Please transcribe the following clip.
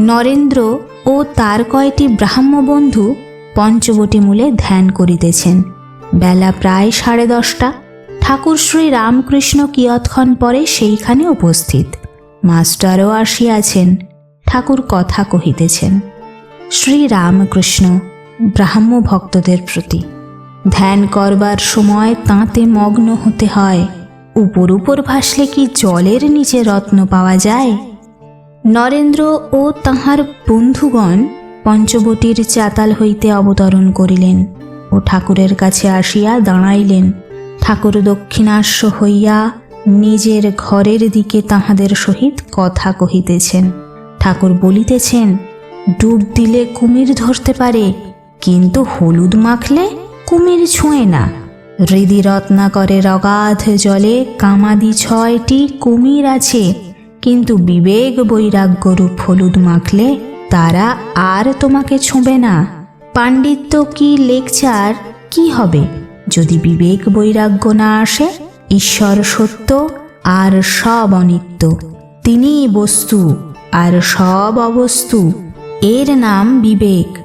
নরেন্দ্র ও তার কয়টি ব্রাহ্ম বন্ধু পঞ্চবটি মূলে ধ্যান করিতেছেন। বেলা প্রায় সাড়ে দশটা। ঠাকুর শ্রী রামকৃষ্ণ কিয়ৎক্ষণ পরে সেইখানে উপস্থিত। মাস্টারও আসিয়াছেন। ঠাকুর কথা কহিতেছেন, শ্রী রামকৃষ্ণ, ব্রাহ্ম ভক্তদের প্রতি ধ্যান করবার সময় তাঁতে মগ্ন হতে হয়। উপর উপর ভাসলে কি জলের নিচে রত্ন পাওয়া যায়? নরেন্দ্র ও তাহার বন্ধুগণ পঞ্চবটির চাতাল হইতে অবতরণ করিলেন ও ঠাকুরের কাছে আসিয়া দাঁড়াইলেন। ঠাকুর দক্ষিণাস্য হইয়া নিজের ঘরের দিকে তাহাদের সহিত কথা কহিতেছেন। ঠাকুর বলিতেছেন, ডুব দিলে কুমির ধরতে পারে, কিন্তু হলুদ মাখলে কুমির ছুঁয়ে না। হৃদি রত্নাকরের অগাধ জলে কামাদি ছয়টি কুমির আছে কিন্তু বিবেক বৈরাগ্য রূপ হলুদ মাখলে তারা আর তোমাকে ছোঁবে না। পাণ্ডিত্য কি লেকচার কি হবে? যদি বিবেক বৈরাগ্য না আসে, ঈশ্বর সত্য আর সব অনিত্য। তিনিই বস্তু আর সব অবস্তু। এর নাম বিবেক।